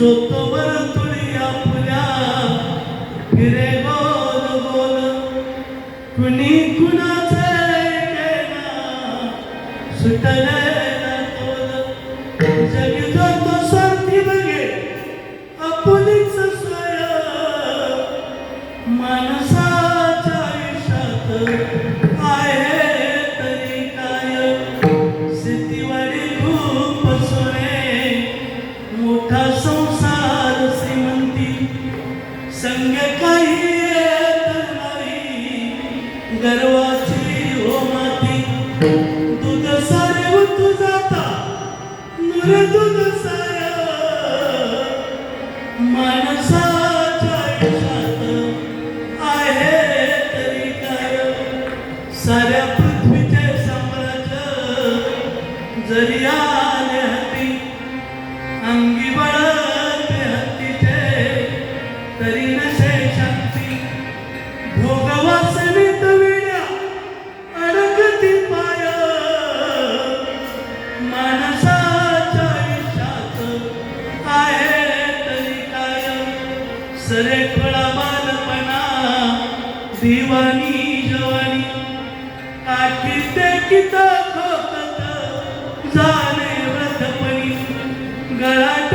जो तुळी आपल्या. फिरे बोल बोल. कुणी कुणाचे केला सुटले जग जातो साथी बघे आपणच माणस काही येत गर्वाची हो माती दूध सारे उतू जाता नुर दूध सार माणसाच्या आयुष्यात आहे तरी काय? साऱ्या पृथ्वीचे साम्राज्य जरी माणसाच्या तरी काय बालपणा जवानी. काठी ते किता खोकत जाणे व्रतपणी गळाट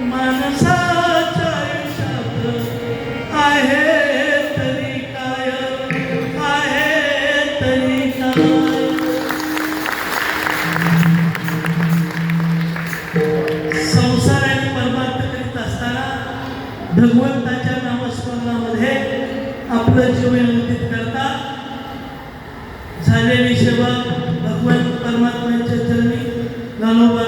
माणसाच्या आयुष्यात आहे तरी काय? आहे तरी काय? संसार आणि परमार्थ करीत असताना भगवंताच्या नामस्मरणामध्ये आपलं जीवन व्यतीत करता झालेली सेवा भगवान परमात्म्याच्या चरणी ज्ञानोबा